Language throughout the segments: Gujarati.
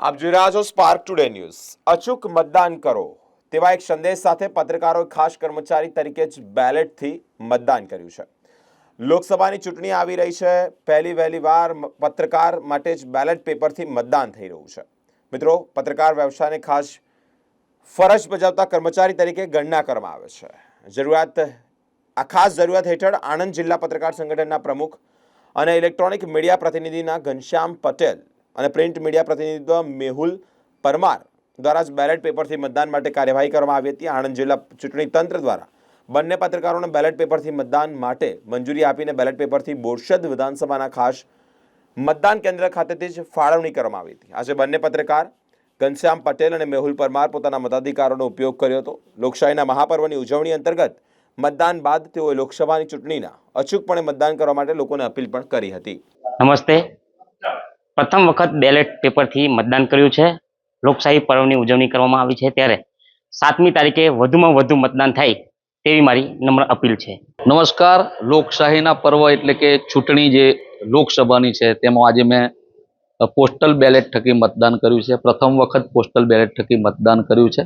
આપ જોઈ રહ્યા છો સ્પાર્ક ટુડે ન્યૂઝ અચૂક મતદાન કરો. તેવા એક સંદેશ સાથે પત્રકારોએ ખાસ કર્મચારી તરીકે જ બેલેટથી મતદાન કર્યું છે. લોકસભાની ચૂંટણી આવી રહી છે. પહેલી વહેલી વાર પત્રકાર માટે જ બેલેટ પેપરથી મતદાન થઈ રહ્યું છે. મિત્રો, પત્રકાર વ્યવસાયને ખાસ ફરજ બજાવતા કર્મચારી તરીકે ગણના કરવામાં આવે છે. જરૂરિયાત, આ ખાસ જરૂરિયાત હેઠળ આણંદ જિલ્લા પત્રકાર સંગઠનના પ્રમુખ અને ઇલેક્ટ્રોનિક મીડિયા પ્રતિનિધિના ઘનશ્યામ પટેલ અને પ્રિન્ટ મીડિયા પ્રતિનિધિત્વ મેહુલ પરમાર દ્વારા જ બેલેટ પેપરથી મતદાન માટે કાર્યવાહી કરવામાં આવી હતી. આણંદ જિલ્લા ચૂંટણી તંત્ર દ્વારા બંને પત્રકારોને બેલેટ પેપરથી મતદાન માટે મંજૂરી આપીને બેલેટ પેપરથી બોરસદ વિધાનસભાના ખાસ મતદાન કેન્દ્ર ખાતેથી જ ફાળવણી કરવામાં આવી હતી. આજે બંને પત્રકાર ઘનશ્યામ પટેલ અને મેહુલ પરમાર પોતાના મતાધિકારોનો ઉપયોગ કર્યો હતો. લોકશાહીના મહાપર્વની ઉજવણી અંતર્ગત મતદાન બાદ તેઓએ લોકસભાની ચૂંટણીના અચૂકપણે મતદાન કરવા માટે લોકોને અપીલ પણ કરી હતી. નમસ્તે. પ્રથમ વખત બેલેટ પેપરથી મતદાન કર્યું છે. લોકશાહી પર્વની ઉજવણી કરવામાં આવી છે ત્યારે સાતમી તારીખે વધુમાં વધુ મતદાન થાય તેવી મારી નમ્ર અપીલ છે. નમસ્કાર. લોકશાહીના પર્વ એટલે કે ચૂંટણી જે લોકસભાની છે તેમાં આજે મેં પોસ્ટલ બેલેટ થકી મતદાન કર્યું છે. પ્રથમ વખત પોસ્ટલ બેલેટ થકી મતદાન કર્યું છે.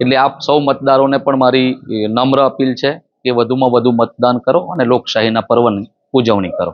એટલે આપ સૌ મતદારોને પણ મારી નમ્ર અપીલ છે કે વધુમાં વધુ મતદાન કરો અને લોકશાહીના પર્વની ઉજવણી કરો.